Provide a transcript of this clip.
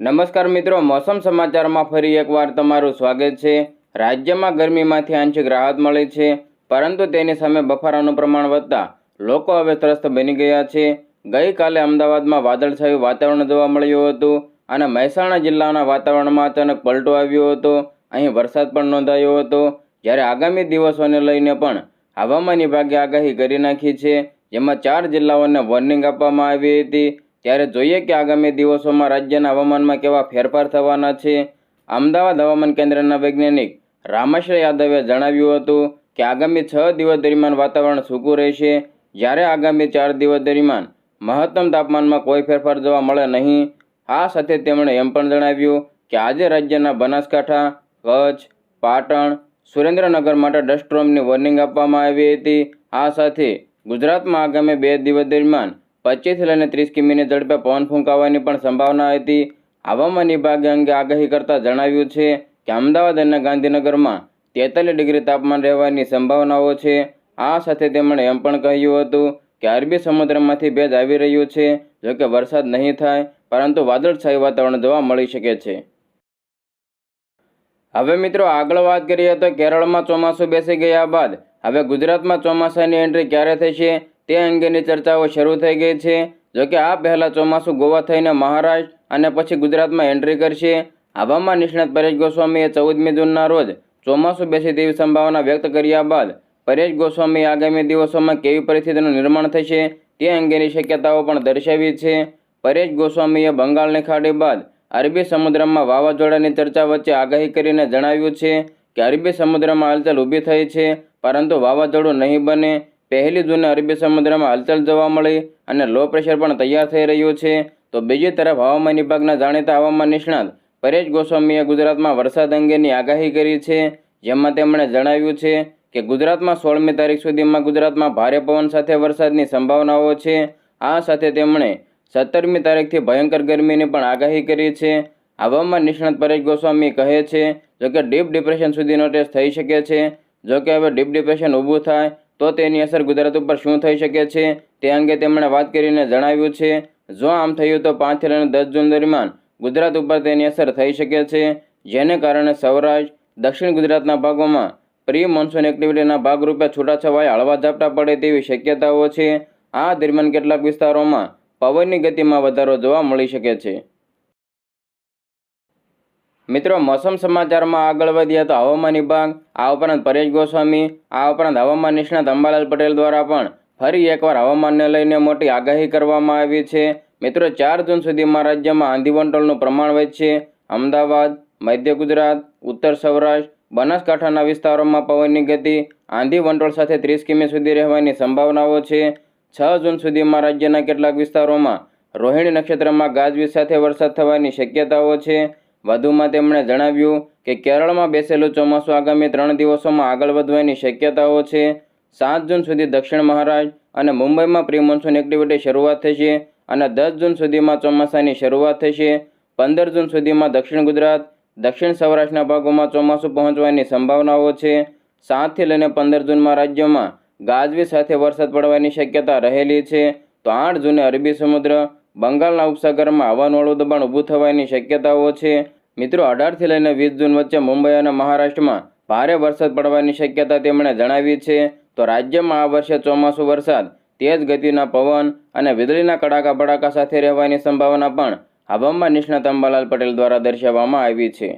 નમસ્કાર મિત્રો, મોસમ સમાચારમાં ફરી એકવાર તમારું સ્વાગત છે. રાજ્યમાં ગરમીમાંથી આંશિક રાહત મળી છે, પરંતુ તેની સામે બફારાનું પ્રમાણ વધતા લોકો હવે ત્રસ્ત બની ગયા છે. ગઈકાલે અમદાવાદમાં વાદળછાયું વાતાવરણ જોવા મળ્યું હતું અને મહેસાણા જિલ્લાના વાતાવરણમાં અચાનક પલટો આવ્યો હતો. અહીં વરસાદ પણ નોંધાયો હતો. જ્યારે આગામી દિવસોને લઈને પણ હવામાન વિભાગે આગાહી કરી નાખી છે. જેમાં ચાર જિલ્લાઓને વોર્નિંગ આપવામાં આવી હતી. ત્યારે જોઈએ કે આગામી દિવસોમાં રાજ્યના હવામાનમાં કેવા ફેરફાર થવાના છે. અમદાવાદ હવામાન કેન્દ્રના વૈજ્ઞાનિક રામાશ્રય યાદવે જણાવ્યું હતું કે આગામી છ દિવસ દરમિયાન વાતાવરણ સૂકું રહેશે. જ્યારે આગામી ચાર દિવસ દરમિયાન મહત્તમ તાપમાનમાં કોઈ ફેરફાર જોવા મળે નહીં. આ સાથે તેમણે એમ પણ જણાવ્યું કે આજે રાજ્યના બનાસકાંઠા, કચ્છ, પાટણ, સુરેન્દ્રનગર માટે ડસ્ટ્રોમની વોર્નિંગ આપવામાં આવી હતી. આ સાથે ગુજરાતમાં આગામી બે દિવસ દરમિયાન પચીસથી લઈને ત્રીસ કિમીની ઝડપે પવન ફૂંકાવાની પણ સંભાવના હતી. હવામાન વિભાગે અંગે આગાહી કરતાં જણાવ્યું છે કે અમદાવાદ અને ગાંધીનગરમાં તેતાલીસ ડિગ્રી તાપમાન રહેવાની સંભાવનાઓ છે. આ સાથે તેમણે એમ પણ કહ્યું હતું કે અરબી સમુદ્રમાંથી ભેજ આવી રહ્યું છે જોકે વરસાદ નહીં થાય, પરંતુ વાદળછાયું વાતાવરણ જોવા મળી શકે છે. હવે મિત્રો આગળ વાત કરીએ તો કેરળમાં ચોમાસું બેસી ગયા બાદ હવે ગુજરાતમાં ચોમાસાની એન્ટ્રી ક્યારે થશે? તે અંગેની ચર્ચાઓ શરૂ થઈ ગઈ છે. જોકે આ પહેલાં ચોમાસું ગોવા થઈને મહારાષ્ટ્ર અને પછી ગુજરાતમાં એન્ટ્રી કરશે. આવામાં નિષ્ણાત પરેશ ગોસ્વામીએ ચૌદમી જૂનના રોજ ચોમાસું બેસે તેવી સંભાવના વ્યક્ત કર્યા બાદ પરેશ ગોસ્વામી આગામી દિવસોમાં કેવી પરિસ્થિતિનું નિર્માણ થશે તે અંગેની શક્યતાઓ પણ દર્શાવી છે. પરેશ ગોસ્વામીએ બંગાળની ખાડી બાદ અરબી સમુદ્રમાં વાવાઝોડાની ચર્ચા વચ્ચે આગાહી કરીને જણાવ્યું છે કે અરબી સમુદ્રમાં હલચલ ઊભી થઈ છે, પરંતુ વાવાઝોડું નહીં બને પહેલી જૂને અરબી સમુદ્રમાં હલચલ જોવા મળી અને લો પ્રેશર પણ તૈયાર થઈ રહ્યું છે. તો બીજી તરફ હવામાન વિભાગના જાણીતા હવામાન નિષ્ણાત પરેશ ગોસ્વામીએ ગુજરાતમાં વરસાદ અંગેની આગાહી કરી છે, જેમાં તેમણે જણાવ્યું છે કે ગુજરાતમાં સોળમી તારીખ સુધીમાં ગુજરાતમાં ભારે પવન સાથે વરસાદની સંભાવનાઓ છે. આ સાથે તેમણે સત્તરમી તારીખથી ભયંકર ગરમીની પણ આગાહી કરી છે. હવામાન નિષ્ણાત પરેશ ગોસ્વામી કહે છે, જોકે ડીપ ડિપ્રેશન સુધીનો ટેસ્ટ થઈ શકે છે. જોકે હવે ડીપ ડિપ્રેશન ઊભું થાય તો તેની અસર ગુજરાત ઉપર શું થઈ શકે છે? તે અંગે તેમણે વાત કરીને જણાવ્યું છે. જો આમ થયું તો પાંચથી લઈને દસ જૂન દરમિયાન ગુજરાત ઉપર તેની અસર થઈ શકે છે. જેને કારણે સૌરાષ્ટ્ર, દક્ષિણ ગુજરાતના ભાગોમાં પ્રી મોન્સૂન એક્ટિવિટીના ભાગરૂપે છૂટાછવાયા હળવા ઝાપટા પડે તેવી શક્યતાઓ છે. આ દરમિયાન કેટલાક વિસ્તારોમાં પવનની ગતિમાં વધારો જોવા મળી શકે છે. મિત્રો, મોસમ સમાચારમાં આગળ વધ્યા તો હવામાન વિભાગ, આ ઉપરાંત પરેશ ગોસ્વામી, આ ઉપરાંત હવામાન નિષ્ણાત અંબાલાલ પટેલ દ્વારા પણ ફરી એકવાર હવામાનને લઈને મોટી આગાહી કરવામાં આવી છે. મિત્રો, ચાર જૂન સુધીમાં રાજ્યમાં આંધી વંટોળનું પ્રમાણ વધશે. અમદાવાદ, મધ્ય ગુજરાત, ઉત્તર સૌરાષ્ટ્ર, બનાસકાંઠાના વિસ્તારોમાં પવનની ગતિ, આંધી વંટોળ સાથે ત્રીસ કિમી સુધી રહેવાની સંભાવનાઓ છે. છ જૂન સુધીમાં રાજ્યના કેટલાક વિસ્તારોમાં રોહિણી નક્ષત્રમાં ગાજવીજ સાથે વરસાદ થવાની શક્યતાઓ છે. વધુમાં તેમણે જણાવ્યું કે કેરળમાં બેસેલું ચોમાસું આગામી ત્રણ દિવસોમાં આગળ વધવાની શક્યતાઓ છે. સાત જૂન સુધી દક્ષિણ મહારાષ્ટ્ર અને મુંબઈમાં પ્રી મોન્સૂન એક્ટિવિટી શરૂઆત થશે અને દસ જૂન સુધીમાં ચોમાસાની શરૂઆત થશે. પંદર જૂન સુધીમાં દક્ષિણ ગુજરાત, દક્ષિણ સૌરાષ્ટ્રના ભાગોમાં ચોમાસું પહોંચવાની સંભાવનાઓ છે. સાતથી લઈને પંદર જૂનમાં રાજ્યમાં ગાજવી સાથે વરસાદ પડવાની શક્યતા રહેલી છે. તો આઠ જૂને અરબી સમુદ્ર, બંગાળના ઉપસાગરમાં હવાનવાળું દબાણ ઊભું થવાની શક્યતાઓ છે. મિત્રો, અઢારથી લઈને વીસ જૂન વચ્ચે મુંબઈ અને મહારાષ્ટ્રમાં ભારે વરસાદ પડવાની શક્યતા તેમણે જણાવી છે. તો રાજ્યમાં આ વર્ષે ચોમાસું વરસાદ, તેજ ગતિના પવન અને વીજળીના કડાકા ભડાકા સાથે રહેવાની સંભાવના પણ હવામાન નિષ્ણાત અંબાલાલ પટેલ દ્વારા દર્શાવવામાં આવી છે.